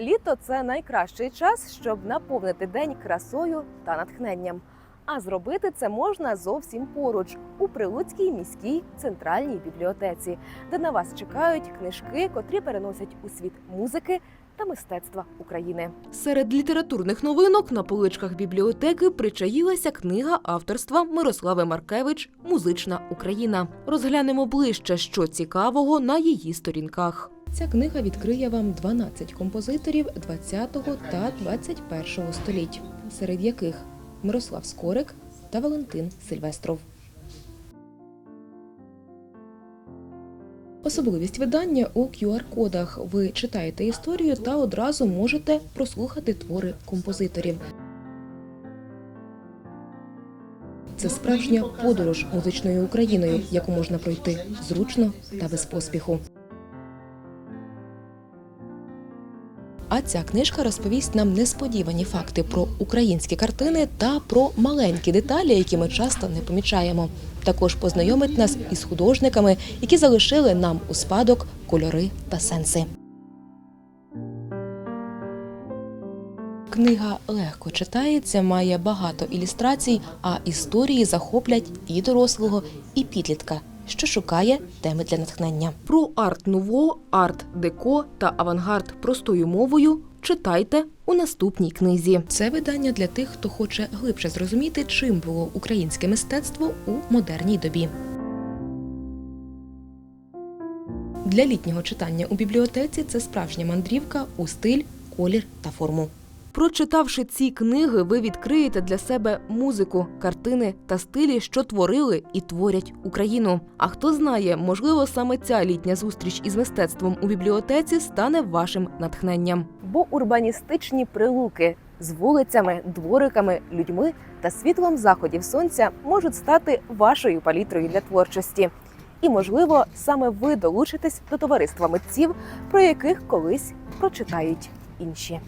Літо це найкращий час, щоб наповнити день красою та натхненням. А зробити це можна зовсім поруч у Прилуцькій міській центральній бібліотеці, де на вас чекають книжки, котрі переносять у світ музики та мистецтва України. Серед літературних новинок на поличках бібліотеки причаїлася книга авторства Мирослави Маркевич Музична Україна. Розглянемо ближче, що цікавого на її сторінках. Ця книга відкриє вам 12 композиторів 20-го та 21-го століть, серед яких Мирослав Скорик та Валентин Сильвестров. Особливість видання у QR-кодах. Ви читаєте історію та одразу можете прослухати твори композиторів. Це справжня подорож музичною Україною, яку можна пройти зручно та без поспіху. А ця книжка розповість нам несподівані факти про українські картини та про маленькі деталі, які ми часто не помічаємо. Також познайомить нас із художниками, які залишили нам у спадок кольори та сенси. Книга легко читається, має багато ілюстрацій, а історії захоплять і дорослого, і підлітка, що шукає теми для натхнення. Про арт-нуво, арт-деко та авангард простою мовою читайте у наступній книзі. Це видання для тих, хто хоче глибше зрозуміти, чим було українське мистецтво у модерній добі. Для літнього читання у бібліотеці це справжня мандрівка у стиль, колір та форму. Прочитавши ці книги, ви відкриєте для себе музику, картини та стилі, що творили і творять Україну. А хто знає, можливо, саме ця літня зустріч із мистецтвом у бібліотеці стане вашим натхненням. Бо урбаністичні прилуки з вулицями, двориками, людьми та світлом заходів сонця можуть стати вашою палітрою для творчості. І, можливо, саме ви долучитесь до товариства митців, про яких колись прочитають інші.